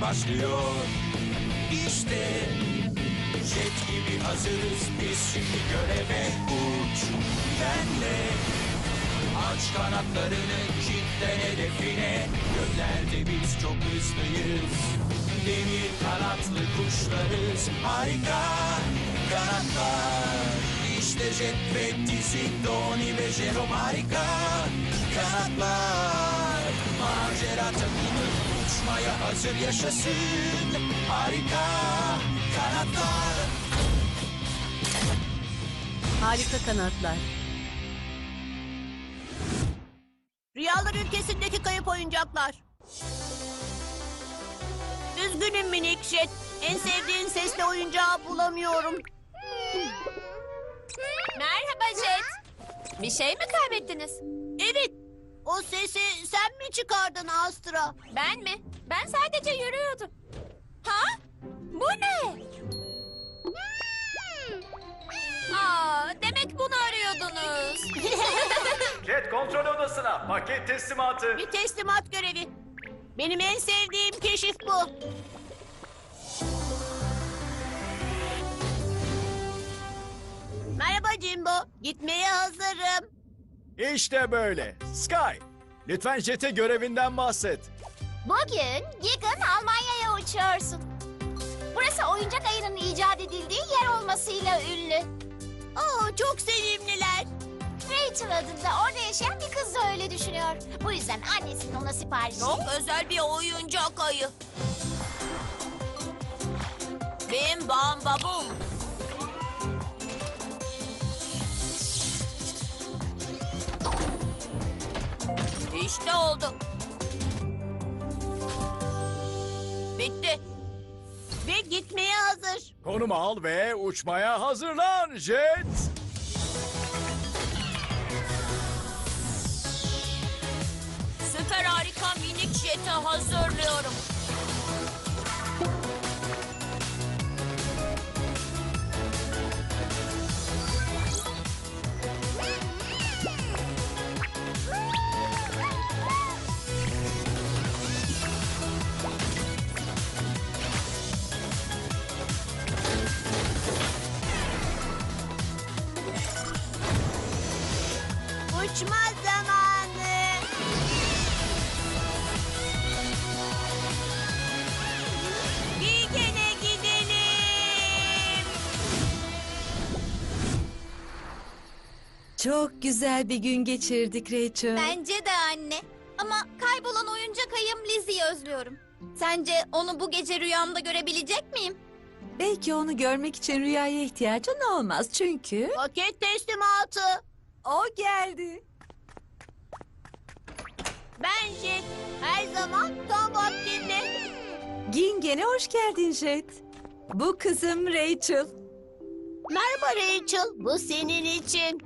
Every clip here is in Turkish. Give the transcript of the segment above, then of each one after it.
başlıyor. İşte jet gibi hazırız. Biz şimdi göreve uç. Benle. Aç kanatlarını kitle hedefine Göklerde biz çok hızlıyız. Demir kanatlı kuşlarız. Harika kanatlar. İşte Jet Dizzy, Donnie ve Jerome harika kanatlar. Macera takımı uçmaya hazır yaşasın Harika kanatlar Harika kanatlar. Rüyalar ülkesindeki kayıp oyuncaklar. Üzgünüm minik jet. En sevdiğin sesli oyuncağı bulamıyorum. Merhaba Jet. Bir şey mi kaybettiniz? O sesi sen mi çıkardın Astra? Ben mi? Ben sadece yürüyordum. Ha? Bu ne? Aa, demek bunu arıyordunuz. Jet kontrol odasına paket teslimatı. Bir teslimat görevi. Benim en sevdiğim keşif bu. Merhaba Jimbo. Gitmeye hazırım. İşte böyle. Sky, lütfen Jet'e görevinden bahset. Bugün Gigan Almanya'ya uçuyorsun. Burası oyuncak ayının icat edildiği yer olmasıyla ünlü. Oo, çok sevimliler. Rachel adında orada yaşayan bir kız da öyle düşünüyor. Bu yüzden annesinin ona sipariş Çok özel bir oyuncak ayı. Bim bam babum. Oldu. Bitti. Ve gitmeye hazır. Konumu al ve uçmaya hazırlan Jet. Süper harika minik jeti hazırlıyorum. Uçma zamanı. Gene gidelim. Çok güzel bir gün geçirdik Rachel. Bence de anne. Ama kaybolan oyuncak ayım Lizzie'yi özlüyorum. Sence onu bu gece rüyamda görebilecek miyim? Belki onu görmek için rüyaya ihtiyacın olmaz çünkü Paket teslimatı. O geldi. Bence her zaman tam vaktinde. Gingen'e hoş geldin Jet. Bu kızım Rachel. Merhaba Rachel, bu senin için.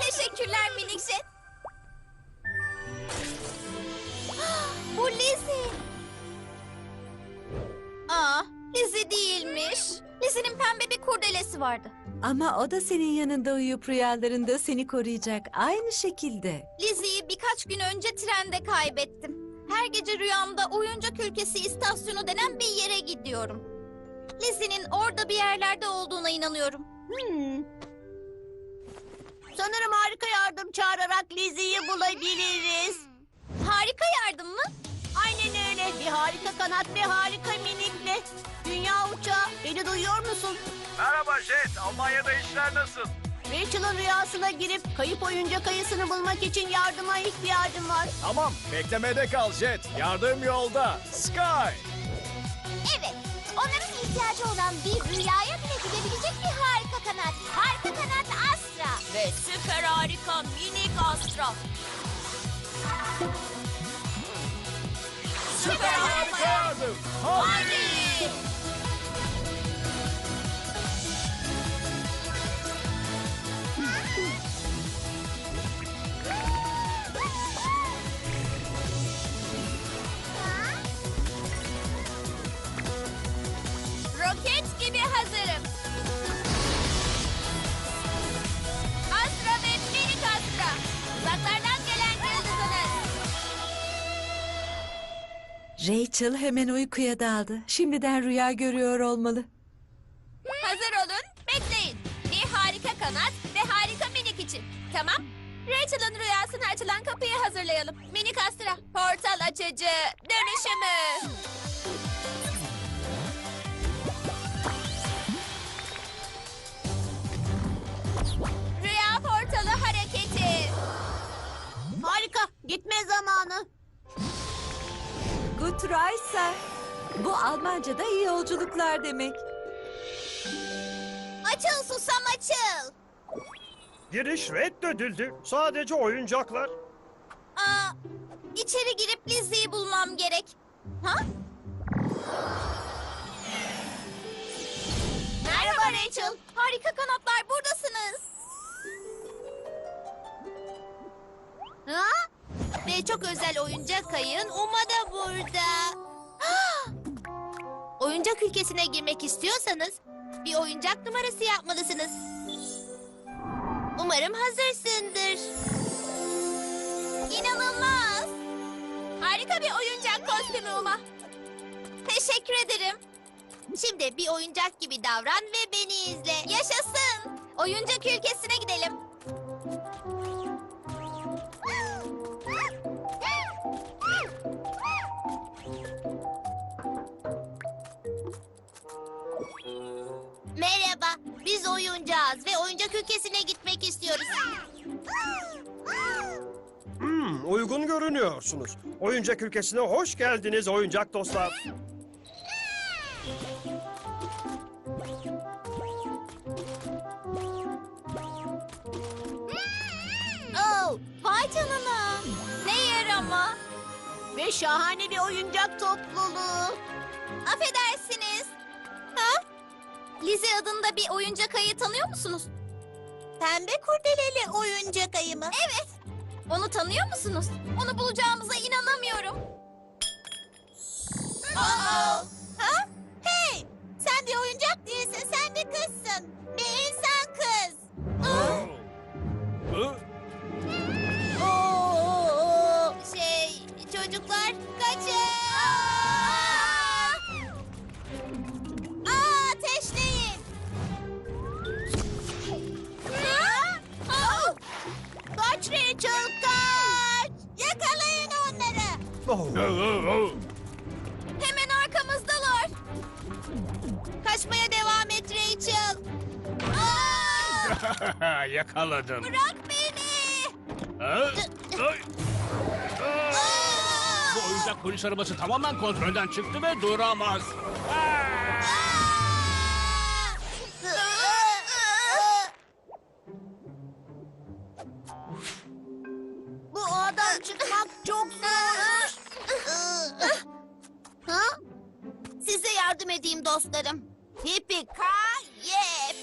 Teşekkürler minik jet. Bu Lizzie. Aa, Lizzie değilmiş. Lizzie'nin pembe bir kurdelesi vardı. Ama o da senin yanında uyuyup rüyalarında seni koruyacak aynı şekilde. Lizzie'yi birkaç gün önce trende kaybettim. Her gece rüyamda oyuncak ülkesi istasyonu denen bir yere gidiyorum. Lizzie'nin orada bir yerlerde olduğuna inanıyorum. Hmm. Sanırım harika yardım çağırarak Lizzie'yi bulabiliriz. Harika yardım mı? Aynen öyle. Bir harika kanat ve harika minikle. Musun? Merhaba Jet, Almanya'da işler nasıl? Rachel'ın rüyasına girip kayıp oyuncak ayısını bulmak için yardıma ihtiyacım var. Tamam, beklemede kal Jet. Yardım yolda. Sky. Evet. Onların ihtiyacı olan bir rüyaya bile gidebilecek bir harika kanat. Harika kanat Astra. Ve süper harika minik Astra. Süper harika Yardım. Hadi. Rachel hemen uykuya daldı. Şimdiden rüya görüyor olmalı. Hazır olun. Bekleyin. Bir harika kanat ve harika minik için. Tamam. Rachel'ın rüyasına açılan kapıyı hazırlayalım. Minik Astra, portal açıcı, dönüşümü. Rüya portalı hareketi. Harika. Gitme zamanı. Good Reise. Bu Almanca'da iyi yolculuklar demek. Açıl susam açıl. Giriş reddedildi. Sadece oyuncaklar. Aa, içeri girip Lizzie'yi bulmam gerek. Ha? Merhaba Rachel. Harika kanatlar buradasınız. Ve çok özel oyuncak ayın Uma da burada. oyuncak ülkesine girmek istiyorsanız bir oyuncak numarası yapmalısınız. Umarım hazırsındır. İnanılmaz. Harika bir oyuncak kostümü Uma. Teşekkür ederim. Şimdi bir oyuncak gibi davran ve beni izle. Yaşasın. Oyuncak ülkesine gidelim. Biz oyuncağız ve oyuncak ülkesine gitmek istiyoruz. Hmm, uygun görünüyorsunuz. Oyuncak ülkesine hoş geldiniz oyuncak dostlar. Oh, vay canına. Ne yer ama? Ve şahane bir oyuncak topluluğu. Affedersiniz. Ha? Lizzie adında bir oyuncak ayı tanıyor musunuz? Pembe kurdeleli oyuncak ayı mı? Evet. Onu tanıyor musunuz? Onu bulacağımıza inanamıyorum. Aa! Ha? Hey! Sen bir oyuncak değilsin, sen bir kızsın. Bir insan kız. Hı? Oo. Şey, çocuklar kaçın! Hemen arkamızdalar! Kaçmaya devam et Rachel! Aa! Yakaladım. Bırak beni! Ha? Ay, Aa! Bu oyuncak polis arabası tamamen kontrolden çıktı ve duramaz. Aa! Yardım edeyim dostlarım. Hippie kayıp.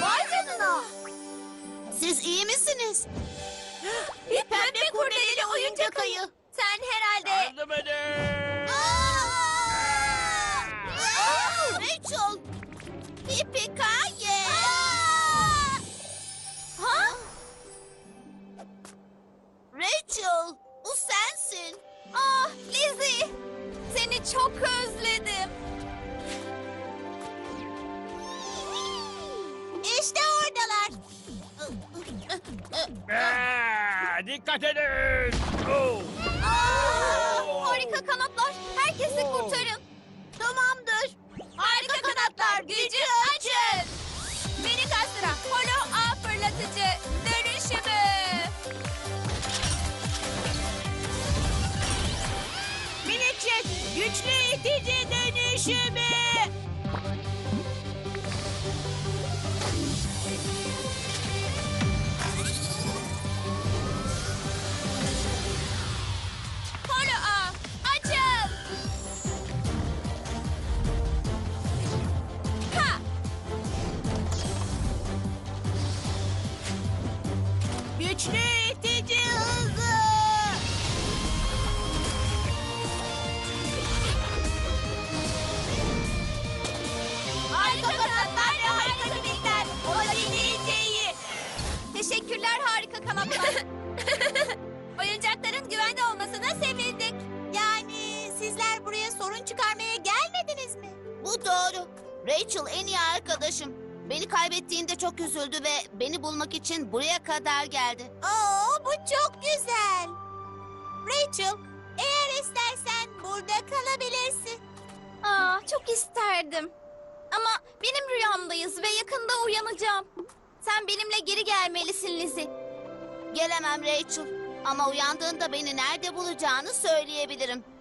Vay canına. Siz iyi misiniz? Pembe kurdeleli oyuncak ayı. Sen herhalde Yardım edin. Dikkat edin. Oh. Aa, harika kanatlar. Herkesi kurtarın. Tamamdır. harika kanatlar gücü açın. Minik Astra, holo ağ fırlatıcı, dönüşümü. Minik jet. Güçlü itici dönüşümü. Sorun çıkarmaya gelmediniz mi? Bu doğru. Rachel en iyi arkadaşım. Beni kaybettiğinde çok üzüldü ve beni bulmak için buraya kadar geldi. Oo, bu çok güzel. Rachel, eğer istersen burada kalabilirsin. Aa, çok isterdim. Ama benim rüyamdayız ve yakında uyanacağım. Sen benimle geri gelmelisin Lizzie. Gelemem Rachel. Ama uyandığında beni nerede bulacağını söyleyebilirim.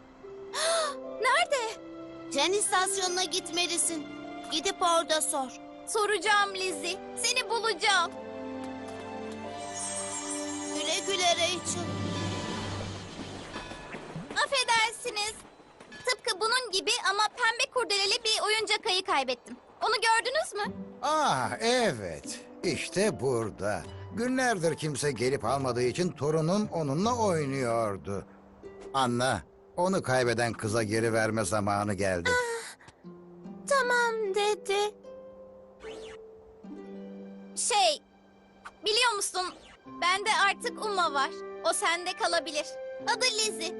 Nerede? Tren istasyonuna gitmelisin. Gidip orada sor. Soracağım Lizzie. Seni bulacağım. Güle güle Rachel. Affedersiniz. Tıpkı bunun gibi ama pembe kurdeleli bir oyuncak ayı kaybettim. Onu gördünüz mü? Ah evet. İşte burada. Günlerdir kimse gelip almadığı için torunum onunla oynuyordu. Anla, onu kaybeden kıza geri verme zamanı geldi. Tamam dedi. Şey, biliyor musun? Bende artık Uma var. O sende kalabilir. Adı Lizzie.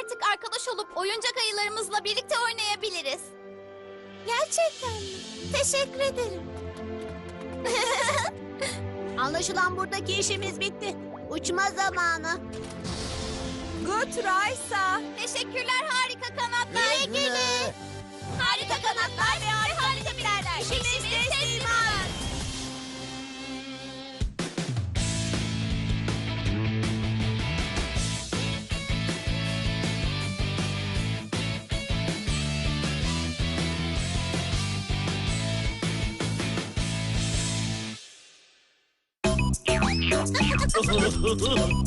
Artık arkadaş olup oyuncak ayılarımızla birlikte oynayabiliriz. Gerçekten mi? Teşekkür ederim. Anlaşılan buradaki işimiz bitti. Uçma zamanı. Good Raysa. Teşekkürler harika kanatlar. İyi gelin. Harika kanatlar ve harika birerler. İşimiz teslimat.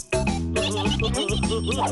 どどどっち?